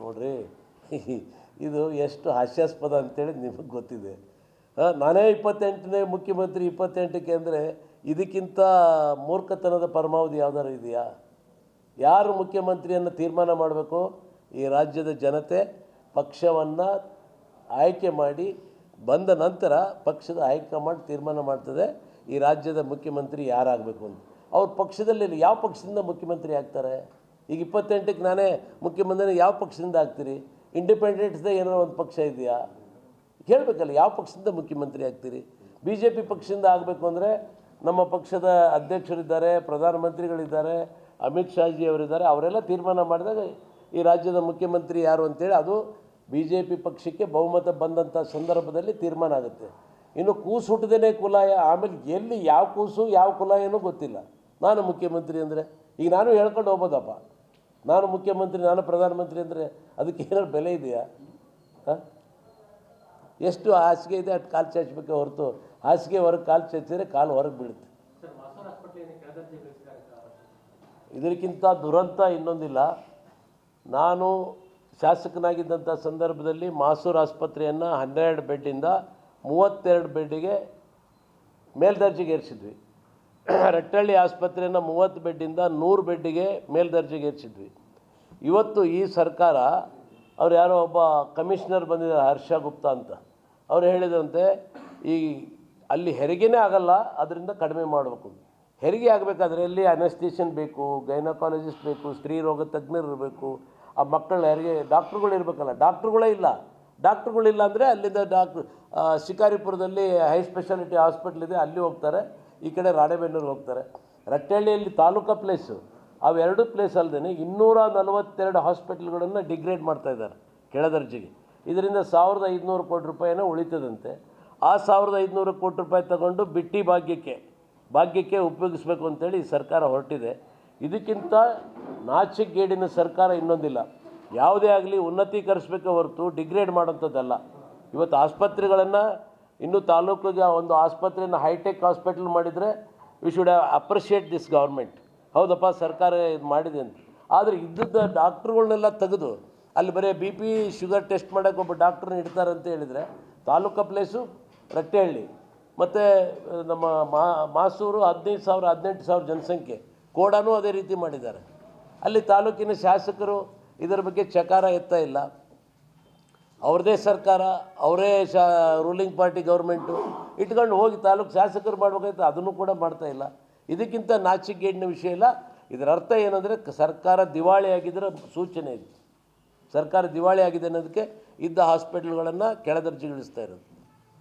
ನೋಡ್ರಿ, ಇದು ಎಷ್ಟು ಹಾಸ್ಯಾಸ್ಪದ ಅಂತೇಳಿ ನಿಮಗೆ ಗೊತ್ತಿದೆ. ನಾನೇ ಇಪ್ಪತ್ತೆಂಟನೇ ಮುಖ್ಯಮಂತ್ರಿ, ಇಪ್ಪತ್ತೆಂಟಕ್ಕೆ ಅಂದರೆ ಇದಕ್ಕಿಂತ ಮೂರ್ಖತನದ ಪರಮಾವಧಿ ಯಾವ್ದಾರು ಇದೆಯಾ? ಯಾರು ಮುಖ್ಯಮಂತ್ರಿಯನ್ನು ತೀರ್ಮಾನ ಮಾಡಬೇಕು? ಈ ರಾಜ್ಯದ ಜನತೆ ಪಕ್ಷವನ್ನು ಆಯ್ಕೆ ಮಾಡಿ ಬಂದ ನಂತರ ಪಕ್ಷದ ಹೈಕಮಾಂಡ್ ತೀರ್ಮಾನ ಮಾಡ್ತದೆ. ಈ ರಾಜ್ಯದ ಮುಖ್ಯಮಂತ್ರಿ ಯಾರಾಗಬೇಕು ಅಂತ. ಅವ್ರ ಪಕ್ಷದಲ್ಲಿ ಯಾವ ಪಕ್ಷದಿಂದ ಮುಖ್ಯಮಂತ್ರಿ ಆಗ್ತಾರೆ? ಈಗ ಇಪ್ಪತ್ತೆಂಟಕ್ಕೆ ನಾನೇ ಮುಖ್ಯಮಂತ್ರಿ ಯಾವ ಪಕ್ಷದಿಂದ ಆಗ್ತೀರಿ? ಇಂಡಿಪೆಂಡೆಂಟ್ಸ್ದ ಏನಾರ ಒಂದು ಪಕ್ಷ ಇದೆಯಾ? ಕೇಳಬೇಕಲ್ಲ ಯಾವ ಪಕ್ಷದಿಂದ ಮುಖ್ಯಮಂತ್ರಿ ಆಗ್ತೀರಿ? ಬಿ ಜೆ ಪಿ ಪಕ್ಷದಿಂದ ಆಗಬೇಕು ಅಂದರೆ ನಮ್ಮ ಪಕ್ಷದ ಅಧ್ಯಕ್ಷರಿದ್ದಾರೆ, ಪ್ರಧಾನಮಂತ್ರಿಗಳಿದ್ದಾರೆ, ಅಮಿತ್ ಶಾಜಿ ಅವರಿದ್ದಾರೆ, ಅವರೆಲ್ಲ ತೀರ್ಮಾನ ಮಾಡಿದಾಗ ಈ ರಾಜ್ಯದ ಮುಖ್ಯಮಂತ್ರಿ ಯಾರು ಅಂತೇಳಿ ಅದು ಬಿ ಜೆ ಪಿ ಪಕ್ಷಕ್ಕೆ ಬಹುಮತ ಬಂದಂಥ ಸಂದರ್ಭದಲ್ಲಿ ತೀರ್ಮಾನ ಆಗುತ್ತೆ. ಇನ್ನು ಕೂಸು ಹುಟ್ಟದೇನೆ ಕುಲಾಯ, ಆಮೇಲೆ ಎಲ್ಲಿ ಯಾವ ಕೂಸು, ಯಾವ ಕುಲಾಯನೂ ಗೊತ್ತಿಲ್ಲ. ನಾನು ಮುಖ್ಯಮಂತ್ರಿ ಅಂದರೆ, ಈಗ ನಾನು ಹೇಳ್ಕೊಂಡು ಹೋಗ್ಬೋದಪ್ಪ. ನಾನು ಮುಖ್ಯಮಂತ್ರಿ ನಾನು ಪ್ರಧಾನಮಂತ್ರಿ ಅಂದರೆ ಅದಕ್ಕೆ ಏನಾದ್ರು ಬೆಲೆ ಇದೆಯಾ? ಹಾಂ? ಎಷ್ಟು ಹಾಸಿಗೆ ಇದೆ ಅಷ್ಟು ಕಾಲು ಚಾಚಬೇಕೆ ಹೊರತು. ಹಾಸಿಗೆ ಹೊರಗೆ ಕಾಲು ಚಾಚಿದ್ರೆ ಕಾಲು ಹೊರಗೆ ಬೀಳುತ್ತೆ. ಇದಕ್ಕಿಂತ ದುರಂತ ಇನ್ನೊಂದಿಲ್ಲ. ನಾನು ಶಾಸಕನಾಗಿದ್ದಂಥ ಸಂದರ್ಭದಲ್ಲಿ ಮಾಸೂರು ಆಸ್ಪತ್ರೆಯನ್ನು ಹನ್ನೆರಡು ಬೆಡ್ಡಿಂದ ಮೂವತ್ತೆರಡು ಬೆಡ್ಡಿಗೆ ಮೇಲ್ದರ್ಜೆಗೆ ಏರಿಸಿದ್ವಿ ರಟ್ಟಳ್ಳಿ ಆಸ್ಪತ್ರೆಯನ್ನು ಮೂವತ್ತು ಬೆಡ್ಡಿಂದ ನೂರು ಬೆಡ್ಡಿಗೆ ಮೇಲ್ದರ್ಜೆಗೆ ಹೆಚ್ಚಿದ್ವಿ ಇವತ್ತು ಈ ಸರ್ಕಾರ, ಅವ್ರು ಯಾರೋ ಒಬ್ಬ ಕಮಿಷನರ್ ಬಂದಿದ್ದಾರೆ, ಹರ್ಷ ಗುಪ್ತಾ ಅಂತ. ಅವ್ರು ಹೇಳಿದಂತೆ, ಈ ಅಲ್ಲಿ ಹೆರಿಗೆನೇ ಆಗಲ್ಲ, ಅದರಿಂದ ಕಡಿಮೆ ಮಾಡಬೇಕು. ಹೆರಿಗೆ ಆಗಬೇಕಾದ್ರೆ ಎಲ್ಲಿ ಅನೆಸ್ಟೇಷನ್ ಬೇಕು ಗೈನಕಾಲಜಿಸ್ಟ್ ಬೇಕು, ಸ್ತ್ರೀ ರೋಗ ತಜ್ಞರು ಇರಬೇಕು ಆ ಮಕ್ಕಳ ಹೆರಿಗೆ ಡಾಕ್ಟ್ರುಗಳು ಇರಬೇಕಲ್ಲ ಡಾಕ್ಟ್ರುಗಳೇ ಇಲ್ಲ. ಡಾಕ್ಟ್ರುಗಳಿಲ್ಲ ಅಂದರೆ ಅಲ್ಲಿಂದ ಡಾಕ್ಟ್ರ್ ಶಿಕಾರಿಪುರದಲ್ಲಿ ಹೈ ಸ್ಪೆಷಾಲಿಟಿ ಹಾಸ್ಪಿಟ್ಲಿದೆ ಅಲ್ಲಿ ಹೋಗ್ತಾರೆ. ಈ ಕಡೆ ರಾಣೆಬೆನ್ನೂರು ಹೋಗ್ತಾರೆ. ರಟ್ಟಹಳ್ಳಿಯಲ್ಲಿ ತಾಲೂಕಾ ಪ್ಲೇಸು ಅವೆರಡು ಪ್ಲೇಸ್ ಅಲ್ಲದೆ ಇನ್ನೂರ ನಲವತ್ತೆರಡು ಹಾಸ್ಪಿಟ್ಲ್ಗಳನ್ನು ಡಿಗ್ರೇಡ್ ಮಾಡ್ತಾ ಇದ್ದಾರೆ ಕೆಳದರ್ಜೆಗೆ ಇದರಿಂದ ಸಾವಿರದ ಐದುನೂರು ಕೋಟಿ ರೂಪಾಯಿನ ಉಳಿತದಂತೆ. ಆ ಸಾವಿರದ ಐದುನೂರು ಕೋಟಿ ರೂಪಾಯಿ ತಗೊಂಡು ಬಿಟ್ಟಿ ಭಾಗ್ಯಕ್ಕೆ ಭಾಗ್ಯಕ್ಕೆ ಉಪಯೋಗಿಸ್ಬೇಕು ಅಂತೇಳಿ ಸರ್ಕಾರ ಹೊರಟಿದೆ. ಇದಕ್ಕಿಂತ ನಾಚಿಕೆಗೇಡಿನ ಸರ್ಕಾರ ಇನ್ನೊಂದಿಲ್ಲ. ಯಾವುದೇ ಆಗಲಿ ಉನ್ನತೀಕರಿಸಬೇಕೇ ಹೊರತು ಡಿಗ್ರೇಡ್ ಮಾಡೋಂಥದ್ದಲ್ಲ ಇವತ್ತು ಆಸ್ಪತ್ರೆಗಳನ್ನು ಇನ್ನೂ ತಾಲೂಕಿಗೆ ಒಂದು ಆಸ್ಪತ್ರೆಯನ್ನು ಹೈಟೆಕ್ ಹಾಸ್ಪಿಟಲ್ ಮಾಡಿದರೆ we should appreciate this government ಹೌದಪ್ಪ, ಸರ್ಕಾರ ಇದು ಮಾಡಿದೆ ಅಂತ. ಆದರೆ ಇದ್ದದ್ದ ಡಾಕ್ಟ್ರುಗಳನ್ನೆಲ್ಲ ತೆಗೆದು, ಅಲ್ಲಿ ಬರೀ ಬಿ ಪಿ ಶುಗರ್ ಟೆಸ್ಟ್ ಮಾಡೋಕ್ಕೆ ಒಬ್ಬ ಡಾಕ್ಟ್ರನ್ನ ಇಡ್ತಾರೆ ಅಂತ ಹೇಳಿದರೆ, ತಾಲೂಕು ಪ್ಲೇಸು ರಟ್ಟೆಹಳ್ಳಿ, ಮತ್ತು ನಮ್ಮ ಮಾಸೂರು ಹದಿನೈದು ಸಾವಿರ, ಹದಿನೆಂಟು ಸಾವಿರ ಜನಸಂಖ್ಯೆ, ಕೋಡಾನೂ ಅದೇ ರೀತಿ ಮಾಡಿದ್ದಾರೆ. ಅಲ್ಲಿ ತಾಲೂಕಿನ ಶಾಸಕರು ಇದರ ಬಗ್ಗೆ ಚಕಾರ ಎತ್ತಾ ಇಲ್ಲ. ಅವ್ರದ್ದೇ ಸರ್ಕಾರ, ಅವರೇ ಶಾ ರೂಲಿಂಗ್ ಪಾರ್ಟಿ ಗೌರ್ಮೆಂಟು ಇಟ್ಕೊಂಡು ಹೋಗಿ ತಾಲೂಕು ಶಾಸಕರು ಮಾಡಬೇಕಾಯ್ತು, ಅದನ್ನು ಕೂಡ ಮಾಡ್ತಾ ಇಲ್ಲ. ಇದಕ್ಕಿಂತ ನಾಚಿಕೆಗೇಡಿನ ವಿಷಯ ಇಲ್ಲ. ಇದರ ಅರ್ಥ ಏನಂದರೆ ಸರ್ಕಾರ ದಿವಾಳಿ ಸೂಚನೆ ಇದೆ. ಸರ್ಕಾರ ದಿವಾಳಿ ಆಗಿದೆ ಅನ್ನೋದಕ್ಕೆ ಇದ್ದ ಹಾಸ್ಪಿಟ್ಲ್ಗಳನ್ನು ಕೆಳದರ್ಜೆಗಿಳಿಸ್ತಾ ಇರೋದು.